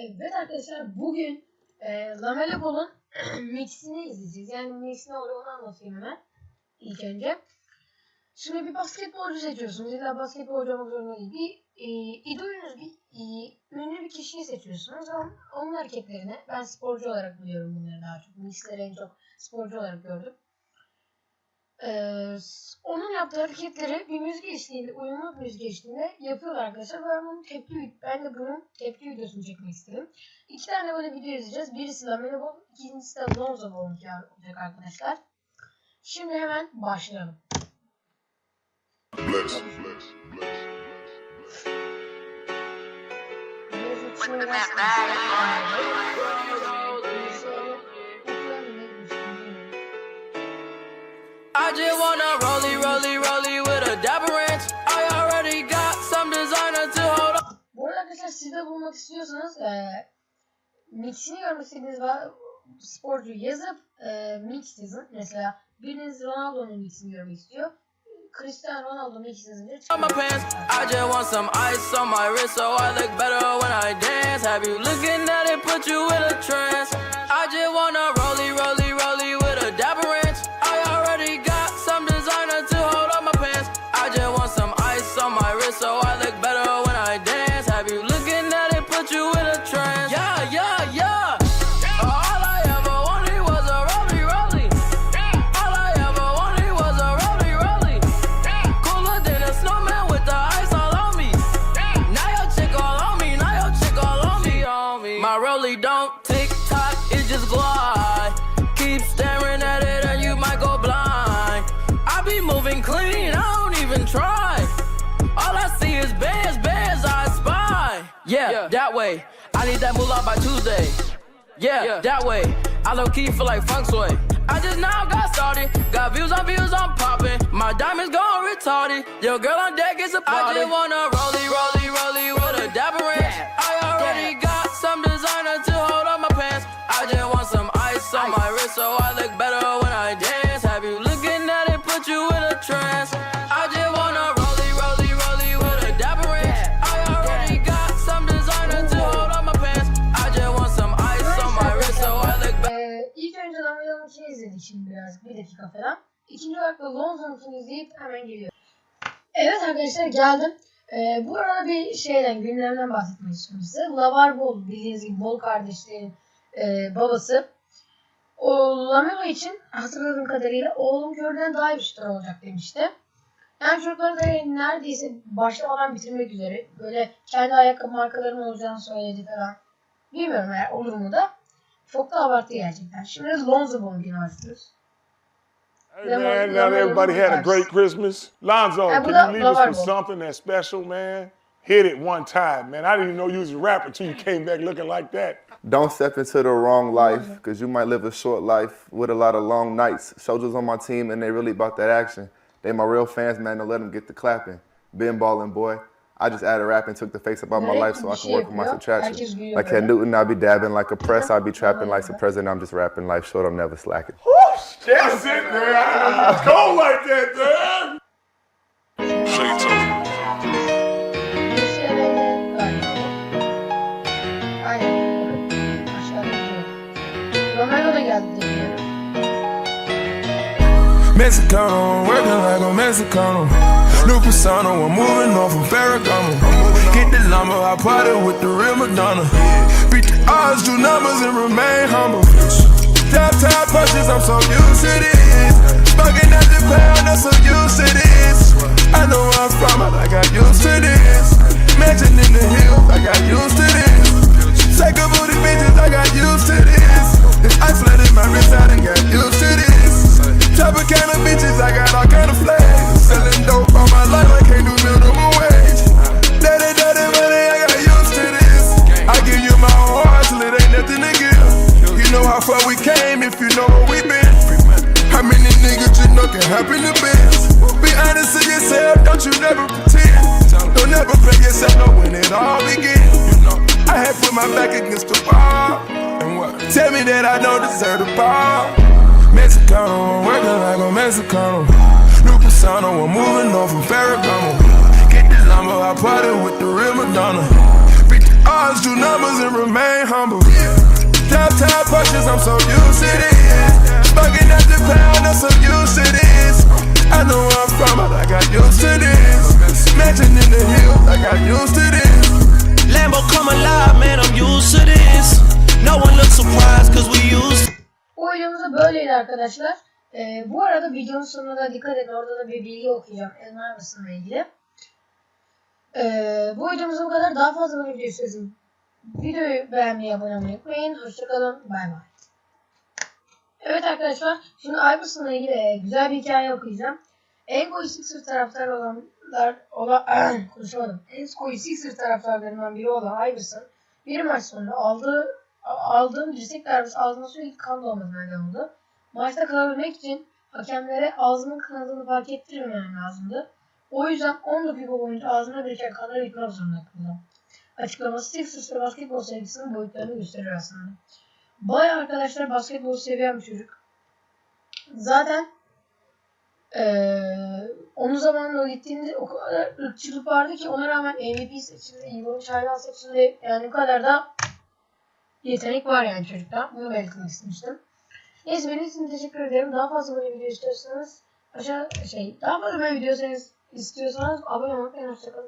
Evet arkadaşlar bugün e, Lamele Ball'un mixini izleyeceğiz. Yani mix ne oluyor onu anlatayım hemen. İlk önce. Şimdi bir basketbolcu seçiyorsunuz. İlla basketbolcu olmak zorunda değil. Bir e, idolünüz bir e, ünlü bir kişiyi seçiyorsunuz. Onun, onun hareketlerini ben sporcu olarak biliyorum bunları daha çok. Mixleri en çok sporcu olarak gördüm. Onun yaptığı hareketleri bir müzik eşliğinde, uyumlu bir müzik eşliğinde yapıyorlar arkadaşlar. Ben bunun tepki, ben de bunun tepki videosunu çekmek istedim. İki tane böyle video izleyeceğiz. Birisi Lamelo Ball, ikincisi de Lonzo Ball olacak arkadaşlar. Şimdi hemen başlayalım. Bless, bless, bless. With I just wanna bulmak istiyorsanız e, mixini görmek istediğiniz sporcu yazıp e, mix yazın. Mesela biriniz Ronaldo'nun mixini görmek istiyor. Cristiano Ronaldo mix yazınca on my pants. I just want some ice try. All I see is bears, bears I spy. Yeah, that way. I need that moolah by Tuesday. Yeah, yeah, that way. I low key feel like funk sway. I just now got started. Got views on views, I'm popping. My diamonds gone retarded. Yo, girl on deck is a party. I just wanna rollie, rollie falan. İkinci olarak da Lonzo'nunkini izleyip hemen geliyorum. Evet arkadaşlar geldim. Ee, bu arada bir şeyden gündemden bahsetmek istiyorum size. Lavar Bol bildiğiniz gibi Bol kardeşlerin e, babası. O Lamelo için hatırladığım kadarıyla oğlum Curry'den daha iyi bir şutör olacak demişti. Yani çocukları da neredeyse başlamadan bitirmek üzere. Böyle kendi ayakkabı markalarının olacağını söyledi falan. Bilmiyorum eğer olur mu da. Çok da abartı gerçekten. Şimdi Lonzo Ball'unkini başlıyoruz. Hey Lemon- man, now lemon everybody had a great Christmas. Lonzo, Hey, can you up, leave us Lamar? with something that's special, man? Hit it one time, man. I didn't even know you was a rapper until you came back looking like that. Don't step into the wrong life because you might live a short life with a lot of long nights. Soldiers on my team and they really about that action. They my real fans, man. Don't let them get the clapping. Been balling, boy. I just added rap and took the face up about my life so I can work on my subtraction. Herkes gülüyor Like böyle. Ken Newton, I be dabbing like a press. I be trapping like the president. I'm just rapping life short. I'm never slacking. That's it, man. I didn't know you cold like that, man. Say so. Bir Mexicano, working like a Mexicano. New persona, I'm moving on from Ferragamo. Get the llama, I party with the real Madonna. Beat the odds, do numbers, and remain humble. Top top punches, I'm so used to this. Smoking at the pound, I'm so used to this. I know I'm from, I got used to this. Mansion in the hills, to biz? Be honest to yourself, don't you never pretend. Don't ever play yourself, know when it all begins. I had put my back against the wall. Tell me that I don't deserve the ball. Mexicano, working like a Mexicano. New persona, I'm moving on from Ferragamo. Get the lumber, I party with the real Madonna. Beat the odds, do numbers, and remain humble. Downtown punches, I'm so used to this. Bugging at the pound, I'm so used to this. I know where I'm from, but I got used to this. Mansion in the hills, I got used to this. Lambo come alive, man, I'm used to this. No one looks surprised, cause we used da böyleydi arkadaşlar. Ee, bu arada videonun sonuna da dikkat edin. Orada da bir bilgi okuyacağım Elma Iverson'la ilgili. Ee, bu videomuz bu kadar. Daha fazla böyle video istiyorsanız videoyu beğenmeyi, abone olmayı unutmayın. Hoşçakalın. Bay bay. Evet arkadaşlar. Şimdi Iverson'la ilgili e, güzel bir hikaye okuyacağım. En koyu Sixers taraftarı olanlar olan konuşamadım. Koyu Sixers taraftarlarından biri olan Iverson bir maç sonra aldığı aldığım dirsek darbesi ağzıma sürekli kan dolmasına neden oldu. Maçta kalabilmek için hakemlere ağzımın kanadını fark ettirmemem lazımdı. O yüzden 10 dakika boyunca ağzımda biriken kanları yıkmak zorunda kaldım. Açıklaması Sixers ve basketbol sevgisinin boyutlarını gösteriyor aslında. Baya arkadaşlar basketbol seviyen bir çocuk. Zaten eee onun zamanında o gittiğinde o kadar ırkçılık vardı ki ona rağmen MVP seçildi, İlginç hayvan seçildi. Yani bu kadar da yetenek var yani çocukta. Bunu belirtmek istemiştim. Neyse benim için teşekkür ederim. Daha fazla böyle video istiyorsanız aşağı şey daha fazla böyle video istiyorsanız abone olmayı unutmayın. Hoşçakalın.